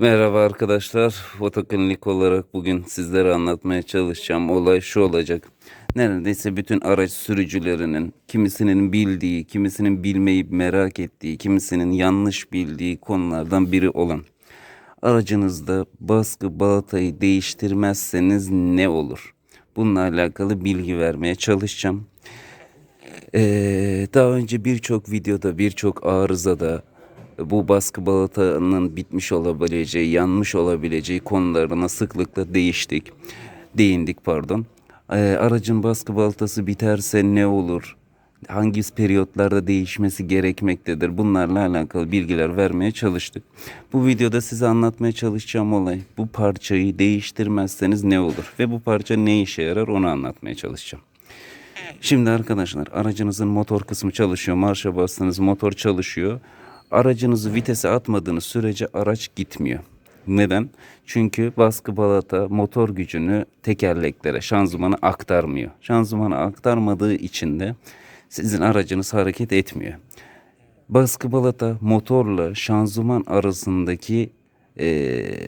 Merhaba arkadaşlar. Fotoklinik olarak bugün sizlere anlatmaya çalışacağım olay şu olacak. Neredeyse bütün araç sürücülerinin kimisinin bildiği, kimisinin bilmeyip merak ettiği, kimisinin yanlış bildiği konulardan biri olan aracınızda baskı balatayı değiştirmezseniz ne olur? Bununla alakalı bilgi vermeye çalışacağım. Ee, daha önce birçok videoda, birçok arızada bu baskı balatanın bitmiş olabileceği, yanmış olabileceği konularına sıklıkla değiştik. Değindik pardon. Ee, aracın baskı balatası biterse ne olur? Hangi periyotlarda değişmesi gerekmektedir? Bunlarla alakalı bilgiler vermeye çalıştık. Bu videoda size anlatmaya çalışacağım olay bu parçayı değiştirmezseniz ne olur? Ve bu parça ne işe yarar onu anlatmaya çalışacağım. Şimdi arkadaşlar aracınızın motor kısmı çalışıyor. Marşa bastınız motor çalışıyor. Aracınızı vitese atmadığınız sürece araç gitmiyor. Neden? Çünkü baskı balata motor gücünü tekerleklere, şanzımana aktarmıyor. Şanzımana aktarmadığı için de sizin aracınız hareket etmiyor. Baskı balata motorla şanzıman arasındaki eee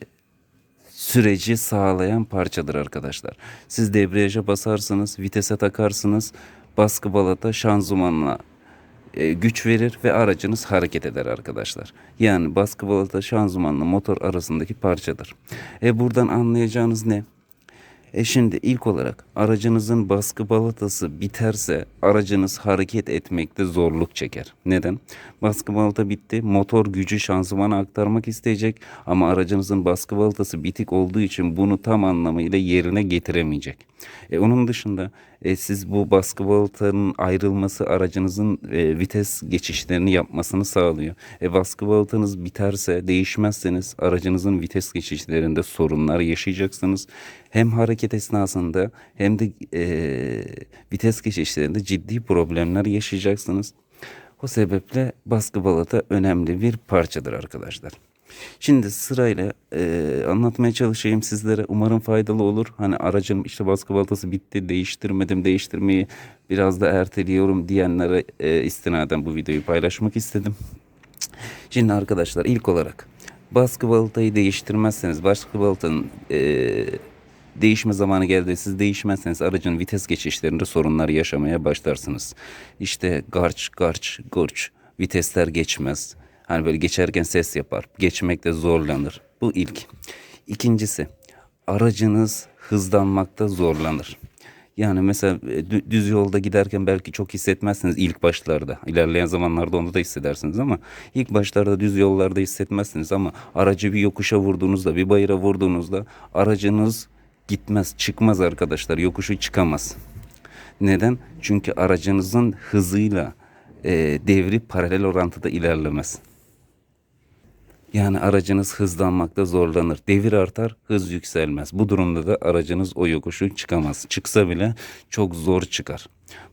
süreci sağlayan parçadır arkadaşlar. Siz debriyaja basarsınız, vitese takarsınız, baskı balata şanzımanla e, güç verir ve aracınız hareket eder arkadaşlar. Yani baskı balata şanzımanla motor arasındaki parçadır. E buradan anlayacağınız ne? E şimdi ilk olarak aracınızın baskı balatası biterse aracınız hareket etmekte zorluk çeker. Neden? Baskı balata bitti. Motor gücü şanzımana aktarmak isteyecek ama aracınızın baskı balatası bitik olduğu için bunu tam anlamıyla yerine getiremeyecek. E onun dışında e, siz bu baskı balatanın ayrılması aracınızın e, vites geçişlerini yapmasını sağlıyor. E baskı balatanız biterse, değişmezseniz aracınızın vites geçişlerinde sorunlar yaşayacaksınız. Hem hareket esnasında hem de e, vites geçişlerinde ciddi problemler yaşayacaksınız. O sebeple baskı balata önemli bir parçadır arkadaşlar. Şimdi sırayla e, anlatmaya çalışayım sizlere. Umarım faydalı olur. Hani aracım işte baskı balatası bitti, değiştirmedim, değiştirmeyi biraz da erteliyorum diyenlere e, istinaden bu videoyu paylaşmak istedim. Şimdi arkadaşlar ilk olarak baskı balatayı değiştirmezseniz baskı balatanın e, değişme zamanı geldi. Siz değişmezseniz aracın vites geçişlerinde sorunlar yaşamaya başlarsınız. İşte garç garç gurç vitesler geçmez. Hani böyle geçerken ses yapar. Geçmekte zorlanır. Bu ilk. İkincisi aracınız hızlanmakta zorlanır. Yani mesela e, dü- düz yolda giderken belki çok hissetmezsiniz ilk başlarda. İlerleyen zamanlarda onu da hissedersiniz ama ilk başlarda düz yollarda hissetmezsiniz ama aracı bir yokuşa vurduğunuzda, bir bayıra vurduğunuzda aracınız gitmez, çıkmaz arkadaşlar. Yokuşu çıkamaz. Neden? Çünkü aracınızın hızıyla e, devri paralel orantıda ilerlemez. Yani aracınız hızlanmakta zorlanır. Devir artar, hız yükselmez. Bu durumda da aracınız o yokuşu çıkamaz. Çıksa bile çok zor çıkar.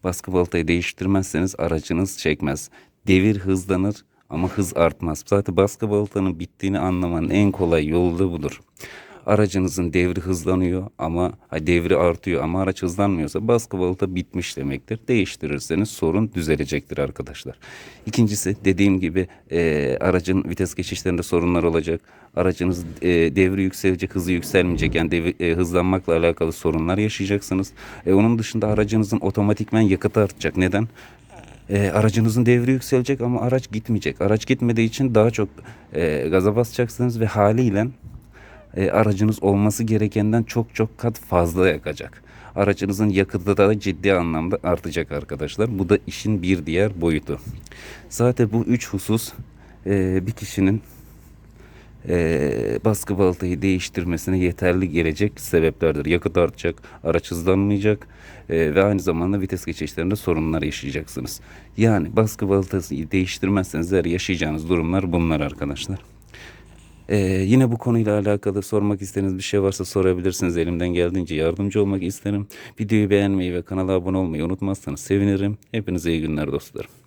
Baskı baltayı değiştirmezseniz aracınız çekmez. Devir hızlanır ama hız artmaz. Zaten baskı baltanın bittiğini anlamanın en kolay yolu da budur. Aracınızın devri hızlanıyor ama devri artıyor ama araç hızlanmıyorsa baskı balata bitmiş demektir. Değiştirirseniz sorun düzelecektir arkadaşlar. İkincisi dediğim gibi e, aracın vites geçişlerinde sorunlar olacak. Aracınız e, devri yükselecek, hızı yükselmeyecek. Yani devri, e, hızlanmakla alakalı sorunlar yaşayacaksınız. E, onun dışında aracınızın otomatikmen yakıtı artacak. Neden? E, aracınızın devri yükselecek ama araç gitmeyecek. Araç gitmediği için daha çok e, gaza basacaksınız ve haliyle e, aracınız olması gerekenden çok çok kat fazla yakacak. Aracınızın yakıtı da ciddi anlamda artacak arkadaşlar. Bu da işin bir diğer boyutu. Zaten bu üç husus e, bir kişinin e, baskı baltayı değiştirmesine yeterli gelecek sebeplerdir. Yakıt artacak, araç hızlanmayacak e, ve aynı zamanda vites geçişlerinde sorunlar yaşayacaksınız. Yani baskı baltasını değiştirmezseniz eğer yaşayacağınız durumlar bunlar arkadaşlar. Ee, yine bu konuyla alakalı sormak istediğiniz bir şey varsa sorabilirsiniz. Elimden geldiğince yardımcı olmak isterim. Videoyu beğenmeyi ve kanala abone olmayı unutmazsanız sevinirim. Hepinize iyi günler dostlarım.